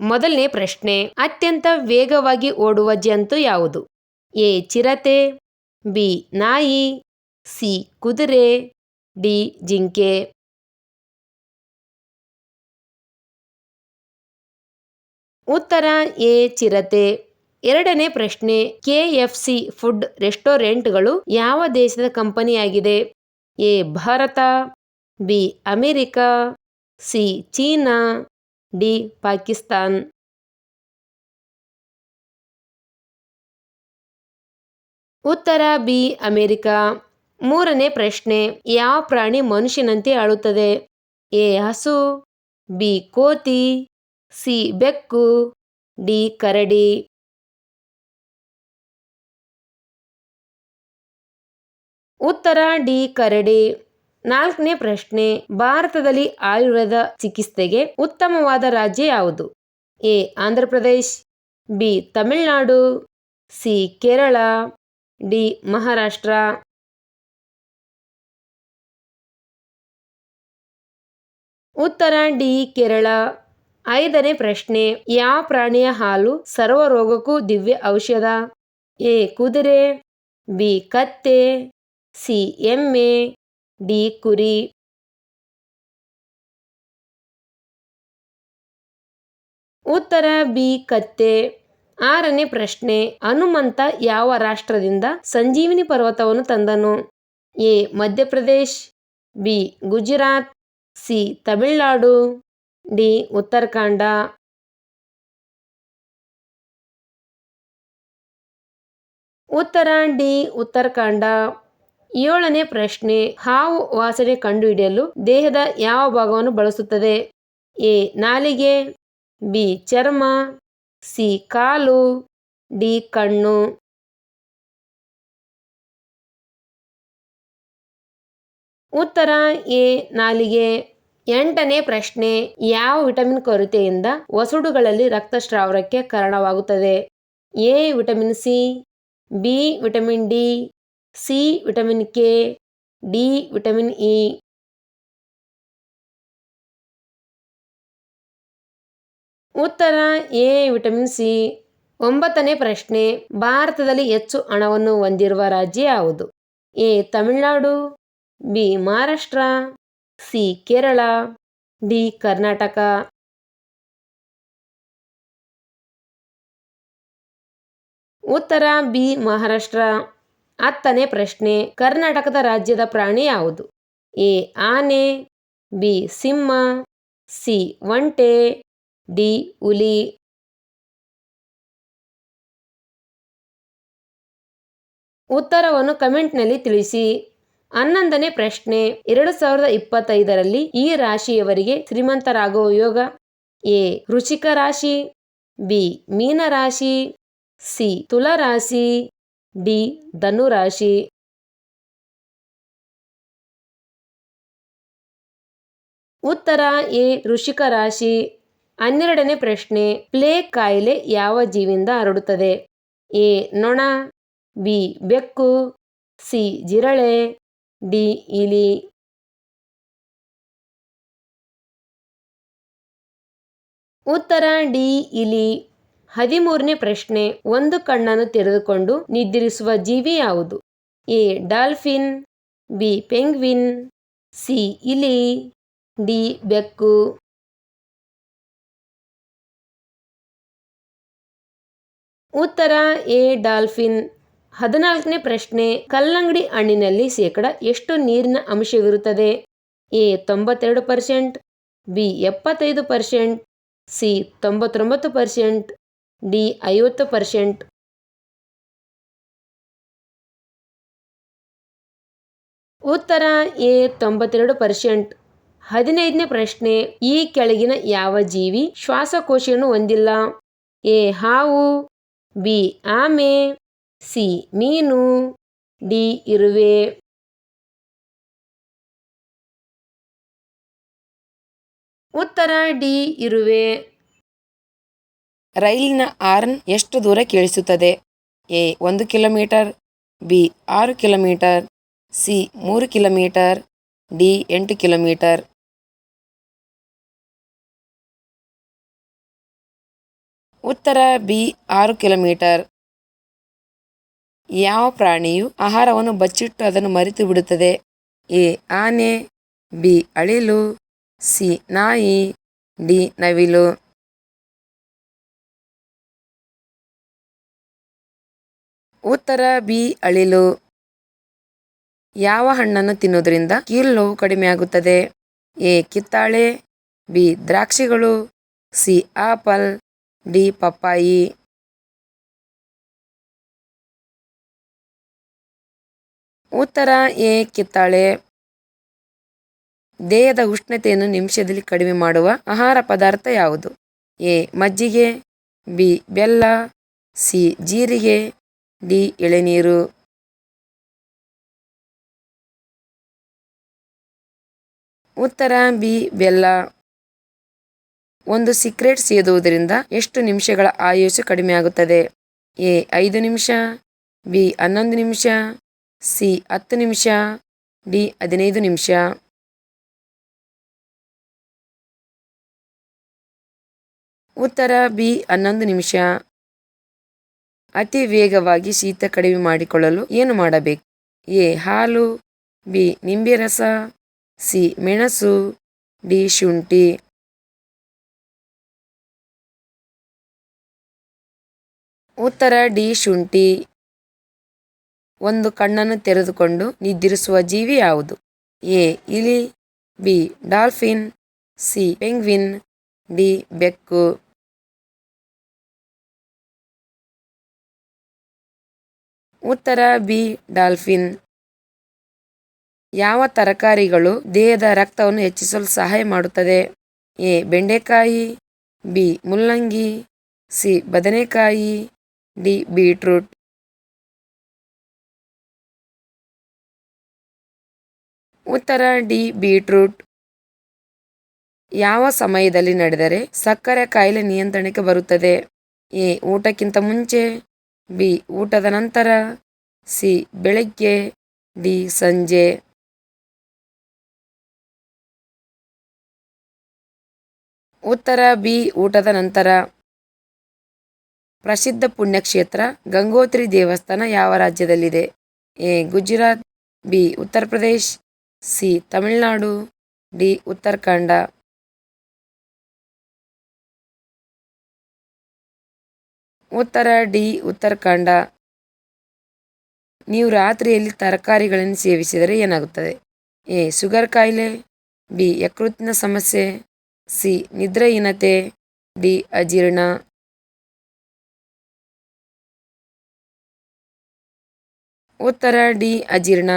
ಮೊದಲನೇ ಪ್ರಶ್ನೆ, ಅತ್ಯಂತ ವೇಗವಾಗಿ ಓಡುವ ಜಂತು ಯಾವುದು? ಎ, ಚಿರತೆ, ಬಿ, ನಾಯಿ, ಸಿ, ಕುದುರೆ, ಡಿ, ಜಿಂಕೆ. ಉತ್ತರ, ಎ, ಚಿರತೆ. ಎರಡನೇ ಪ್ರಶ್ನೆ, ಕೆ ಎಫ್ ಸಿ ಫುಡ್ ರೆಸ್ಟೋರೆಂಟ್ಗಳು ಯಾವ ದೇಶದ ಕಂಪನಿಯಾಗಿದೆ? A, Bharat, B, America, C, China. D, Pakistan. ಉತ್ತರ, ಬಿ, ಅಮೆರಿಕ. ಮೂರನೇ ಪ್ರಶ್ನೆ, ಯಾವ ಪ್ರಾಣಿ ಮನುಷ್ಯನಂತೆ ಆಳುತ್ತದೆ? ಎ, ಹಸು, ಬಿ, ಕೋತಿ, ಸಿ, ಬೆಕ್ಕು, ಡಿ, ಕರಡಿ. ಉತ್ತರ, ಡಿ, ಕರಡಿ. ನಾಲ್ಕನೇ ಪ್ರಶ್ನೆ, ಭಾರತದಲ್ಲಿ ಆಯುರ್ವೇದ ಚಿಕಿತ್ಸೆಗೆ ಉತ್ತಮವಾದ ರಾಜ್ಯ ಯಾವುದು? A Andhra Pradesh B, Tamil Nadu, C, Kerala, D, Maharashtra. ಉತ್ತರ, ಡಿ, ಕೇರಳ. ಐದನೇ ಪ್ರಶ್ನೆ, ಯಾವ ಪ್ರಾಣಿಯ ಹಾಲು ಸರ್ವ ರೋಗಕ್ಕೂ ದಿವ್ಯ ಔಷಧ? ಎ, ಕುದುರೆ, ಬಿ, ಕತ್ತೆ, ಸಿ, ಎಮ್ಮೆ. ಡಿ ಕುರಿ. ಉತ್ತರ ಬಿ ಕತ್ತೆ. ಆರನೇ ಪ್ರಶ್ನೆ, ಹನುಮಂತ ಯಾವ ರಾಷ್ಟ್ರದಿಂದ ಸಂಜೀವಿನಿ ಪರ್ವತವನ್ನು ತಂದನು? A, Madhya Pradesh, B, Gujarat, C, Tamil Nadu, D, Uttarakhand. ಉತ್ತರ ಡಿ, ಉತ್ತರಾಖಂಡ. ಏಳನೇ ಪ್ರಶ್ನೆ, ಹಾವು ವಾಸನೆ ಕಂಡುಹಿಡಿಯಲು ದೇಹದ ಯಾವ ಭಾಗವನ್ನು ಬಳಸುತ್ತದೆ? ಎ, ನಾಲಿಗೆ, ಬಿ, ಚರ್ಮ, ಸಿ, ಕಾಲು, ಡಿ, ಕಣ್ಣು. ಉತ್ತರ, ಎ, ನಾಲಿಗೆ. ಎಂಟನೇ ಪ್ರಶ್ನೆ, ಯಾವ ವಿಟಮಿನ್ ಕೊರತೆಯಿಂದ ವಸುಡುಗಳಲ್ಲಿ ರಕ್ತಸ್ರಾವಕ್ಕೆ ಕಾರಣವಾಗುತ್ತದೆ? A, vitamin C, B, vitamin D C vitamin K, D vitamin E. ಉತ್ತರ, ಎ ವಿಟಮಿನ್ ಸಿ. ಒಂಬತ್ತನೇ ಪ್ರಶ್ನೆ, ಭಾರತದಲ್ಲಿ ಹೆಚ್ಚು ಹಣವನ್ನು ಹೊಂದಿರುವ ರಾಜ್ಯ ಯಾವುದು? A, Tamil Nadu, B, Maharashtra, C, Kerala, D, Karnataka. ಉತ್ತರ, ಬಿ, ಮಹಾರಾಷ್ಟ್ರ. ಹತ್ತನೇ ಪ್ರಶ್ನೆ, ಕರ್ನಾಟಕದ ರಾಜ್ಯದ ಪ್ರಾಣಿ ಯಾವುದು? ಎ, ಆನೆ, ಬಿ, ಸಿಂಹ, ಸಿ, ಒಂಟೆ, ಡಿ, ಹುಲಿ. ಉತ್ತರವನ್ನು ಕಮೆಂಟ್ನಲ್ಲಿ ತಿಳಿಸಿ. ಹನ್ನೊಂದನೇ ಪ್ರಶ್ನೆ, ಎರಡು ಸಾವಿರದ ಇಪ್ಪತ್ತೈದರಲ್ಲಿ ಈ ರಾಶಿಯವರಿಗೆ ಶ್ರೀಮಂತರಾಗುವ ಯೋಗ? ಎ ರುಚಿಕ ರಾಶಿ, ಬಿ ಮೀನ ರಾಶಿ ಸಿ ತುಲಾ ರಾಶಿ ಡಿ. ಧನು ರಾಶಿ ಉತ್ತರ ಎ. ಋಷಿಕ ರಾಶಿ ಹನ್ನೆರಡನೇ ಪ್ರಶ್ನೆ ಪ್ಲೇಗ್ ಕಾಯಿಲೆ ಯಾವ ಜೀವಿಂದ ಹರಡುತ್ತದೆ? ಎ. ನೊಣ, ಬಿ. ಬೆಕ್ಕು, ಸಿ. ಜಿರಳೆ, ಡಿ. ಇಲಿ. ಉತ್ತರ ಡಿ. ಇಲಿ. ಹದಿಮೂರನೇ ಪ್ರಶ್ನೆ. ಒಂದು ಕಣ್ಣನ್ನು ತೆರೆದುಕೊಂಡು ನಿದ್ರಿಸುವ ಜೀವಿ ಯಾವುದು? A. Dolphin, B. Penguin, C. ಇಲಿ, ಡಿ. ಬೆಕ್ಕು. ಉತ್ತರ, ಎ. ಡಾಲ್ಫಿನ್. ಹದಿನಾಲ್ಕನೇ ಪ್ರಶ್ನೆ. ಕಲ್ಲಂಗಡಿ ಹಣ್ಣಿನಲ್ಲಿ ಶೇಕಡ ಎಷ್ಟು ನೀರಿನ ಅಂಶವಿರುತ್ತದೆ? ಎ. ತೊಂಬತ್ತೆರಡು ಪರ್ಸೆಂಟ್, ಬಿ. ಎಪ್ಪತ್ತೈದು ಪರ್ಸೆಂಟ್, ಸಿ. ತೊಂಬತ್ತೊಂಬತ್ತು ಪರ್ಸೆಂಟ್ ಡಿ ಐವತ್ತು ಪರ್ಸೆಂಟ್. ಉತ್ತರ ಎ ತೊಂಬತ್ತೆರಡು ಪರ್ಸೆಂಟ್. ಹದಿನೈದನೇ ಪ್ರಶ್ನೆ, ಈ ಕೆಳಗಿನ ಯಾವ ಜೀವಿ ಶ್ವಾಸಕೋಶವನ್ನು ಹೊಂದಿಲ್ಲ? ಎ ಹಾವು, ಬಿ ಆಮೆ, ಸಿ ಮೀನು, ಡಿ ಇರುವೆ. ಉತ್ತರ ಡಿ ಇರುವೆ. ರೈಲಿನ ಆರ್ನ್ ಎಷ್ಟು ದೂರ ಕೇಳಿಸುತ್ತದೆ? ಎ, ಒಂದು ಕಿಲೋಮೀಟರ್, ಬಿ, ಆರು ಕಿಲೋಮೀಟರ್, ಸಿ, ಮೂರು ಕಿಲೋಮೀಟರ್, ಡಿ, ಎಂಟು ಕಿಲೋಮೀಟರ್. ಉತ್ತರ, ಬಿ, ಆರು ಕಿಲೋಮೀಟರ್. ಯಾವ ಪ್ರಾಣಿಯು ಆಹಾರವನ್ನು ಬಚ್ಚಿಟ್ಟು ಅದನ್ನು ಮರೆತು ಬಿಡುತ್ತದೆ? ಎ, ಆನೆ, ಬಿ, ಅಳಿಲು, ಸಿ, ನಾಯಿ, ಡಿ, ನವಿಲು. ಉತ್ತರ ಬಿ, ಅಳಿಲು. ಯಾವ ಹಣ್ಣನ್ನು ತಿನ್ನುವುದರಿಂದ ಕೀಲು ನೋವು ಕಡಿಮೆ ಆಗುತ್ತದೆ? ಎ, ಕಿತ್ತಾಳೆ. ಬಿ, ದ್ರಾಕ್ಷಿಗಳು. C, apple. ಡಿ, ಪಪ್ಪಾಯಿ. ಉತ್ತರ ಎ, ಕಿತ್ತಾಳೆ. ದೇಹದ ಉಷ್ಣತೆಯನ್ನು ನಿಮಿಷದಲ್ಲಿ ಕಡಿಮೆ ಮಾಡುವ ಆಹಾರ ಪದಾರ್ಥ ಯಾವುದು? ಎ, ಮಜ್ಜಿಗೆ. ಬಿ, ಬೆಲ್ಲ. ಸಿ, ಜೀರಿಗೆ. ಡಿ ಎಳೆನೀರು. ಉತ್ತರ ಬಿ ಬೆಲ್ಲ. ಒಂದು ಸಿಕ್ರೆಟ್ ಸೇದುವುದರಿಂದ ಎಷ್ಟು ನಿಮಿಷಗಳ ಆಯುಷು ಕಡಿಮೆಯಾಗುತ್ತದೆ ಎ ಐದು ನಿಮಿಷ, ಬಿ ಹನ್ನೊಂದು ನಿಮಿಷ, ಸಿ ಹತ್ತು ನಿಮಿಷ, ಡಿ ಹದಿನೈದು ನಿಮಿಷ. ಉತ್ತರ ಬಿ ಹನ್ನೊಂದು ನಿಮಿಷ. ಅತಿ ವೇಗವಾಗಿ ಶೀತ ಕಡಿಮೆ ಮಾಡಿಕೊಳ್ಳಲು ಏನು ಮಾಡಬೇಕು? ಎ. ಹಾಲು, ಬಿ. ನಿಂಬೆ ರಸ ಸಿ. ಮೆಣಸು, ಡಿ. ಶುಂಠಿ. ಉತ್ತರ, ಡಿ. ಶುಂಠಿ. ಒಂದು ಕಣ್ಣನ್ನು ತೆರೆದುಕೊಂಡು ನಿದ್ರಿಸುವ ಜೀವಿ ಯಾವುದು? ಎ. ಇಲಿ, B. Dolphin, C. Penguin, D. ಬೆಕ್ಕು. ಉತ್ತರ ಬಿ, ಡಾಲ್ಫಿನ್. ಯಾವ ತರಕಾರಿಗಳು ದೇಹದ ರಕ್ತವನ್ನು ಹೆಚ್ಚಿಸಲು ಸಹಾಯ ಮಾಡುತ್ತದೆ? ಎ, ಬೆಂಡೆಕಾಯಿ, ಬಿ, ಮುಲ್ಲಂಗಿ, ಸಿ, ಬದನೆಕಾಯಿ, ಡಿ, ಬೀಟ್ರೂಟ್. ಉತ್ತರ ಡಿ, ಬೀಟ್ರೂಟ್. ಯಾವ ಸಮಯದಲ್ಲಿ ನಡೆದರೆ ಸಕ್ಕರೆ ಕಾಯಿಲೆ ನಿಯಂತ್ರಣಕ್ಕೆ ಬರುತ್ತದೆ? ಎ, ಊಟಕ್ಕಿಂತ ಮುಂಚೆ ಬಿ ಊಟದ ನಂತರ ಸಿ ಬೆಳಗ್ಗೆ, ಡಿ ಸಂಜೆ. ಉತ್ತರ ಬಿ ಊಟದ ನಂತರ ಪ್ರಸಿದ್ಧ ಪುಣ್ಯಕ್ಷೇತ್ರ ಗಂಗೋತ್ರಿ ದೇವಸ್ಥಾನ ಯಾವ ರಾಜ್ಯದಲ್ಲಿದೆ? A Gujarat, B Uttar Pradesh, C Tamil Nadu, D Uttarakhand. ಉತ್ತರ ಡಿ, ಉತ್ತರಾಖಂಡ. ನೀವು ರಾತ್ರಿಯಲ್ಲಿ ತರಕಾರಿಗಳನ್ನು ಸೇವಿಸಿದರೆ ಏನಾಗುತ್ತದೆ? ಎ, ಶುಗರ್ ಕಾಯಿಲೆ. ಬಿ ಯಕೃತ್ನ ಸಮಸ್ಯೆ. ಸಿ, ನಿದ್ರಾಹೀನತೆ. ಡಿ, ಅಜೀರ್ಣ. ಉತ್ತರ ಡಿ, ಅಜೀರ್ಣ.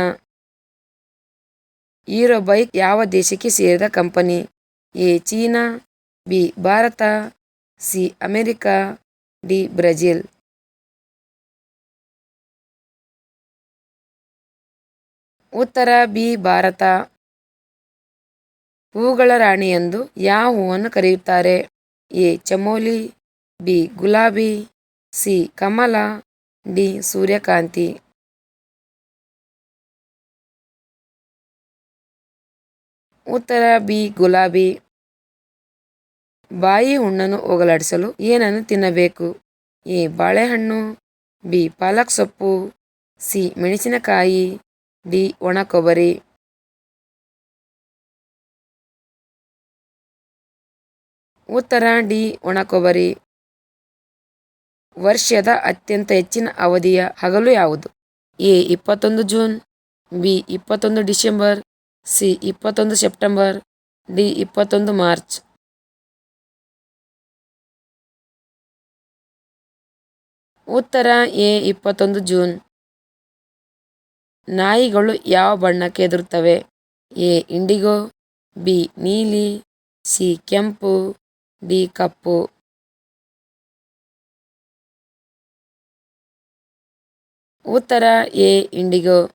ಈರೋ ಬೈಕ್ ಯಾವ ದೇಶಕ್ಕೆ ಸೇರಿದ company? A, China. B, Bharat. C, America. D Brazil ಉತ್ತರ ಬಿ ಭಾರತ. ಹೂಗಳ ರಾಣಿ ಎಂದು ಯಾವ ಹೂವನ್ನು ಕರೆಯುತ್ತಾರೆ. ಎ ಚಮೋಲಿ, ಬಿ ಗುಲಾಬಿ, ಸಿ ಕಮಲ, ಡಿ ಸೂರ್ಯಕಾಂತಿ. ಉತ್ತರ ಬಿ ಗುಲಾಬಿ. ಬಾಯಿ ಹುಣ್ಣನ್ನು ಹೋಗಲಾಡಿಸಲು ಏನನ್ನು ತಿನ್ನಬೇಕು? ಎ. ಬಾಳೆಹಣ್ಣು, ಬಿ. ಪಾಲಕ್ ಸೊಪ್ಪು, ಸಿ. ಮೆಣಸಿನಕಾಯಿ, ಡಿ. ಒಣ ಕೊಬ್ಬರಿ ಉತ್ತರ, ಡಿ. ಒಣ ಕೊಬ್ಬರಿ ವರ್ಷದ ಅತ್ಯಂತ ಹೆಚ್ಚಿನ ಅವಧಿಯ ಹಗಲು ಯಾವುದು? ಎ. ಇಪ್ಪತ್ತೊಂದು ಜೂನ್, ಬಿ. ಇಪ್ಪತ್ತೊಂದು ಡಿಸೆಂಬರ್, ಸಿ. ಇಪ್ಪತ್ತೊಂದು ಸೆಪ್ಟೆಂಬರ್, ಡಿ. ಇಪ್ಪತ್ತೊಂದು ಮಾರ್ಚ್. ಉತ್ತರ ಎ, ಇಪ್ಪತ್ತೊಂದು, ಜೂನ್. ನಾಯಿಗಳು ಯಾವ ಬಣ್ಣಕ್ಕೆ ಹೆದರುತ್ತವೆ ಎ, ಇಂಡಿಗೋ, ಬಿ, ನೀಲಿ, ಸಿ, ಕೆಂಪು, ಡಿ, ಕಪ್ಪು. ಉತ್ತರ ಎ, ಇಂಡಿಗೋ.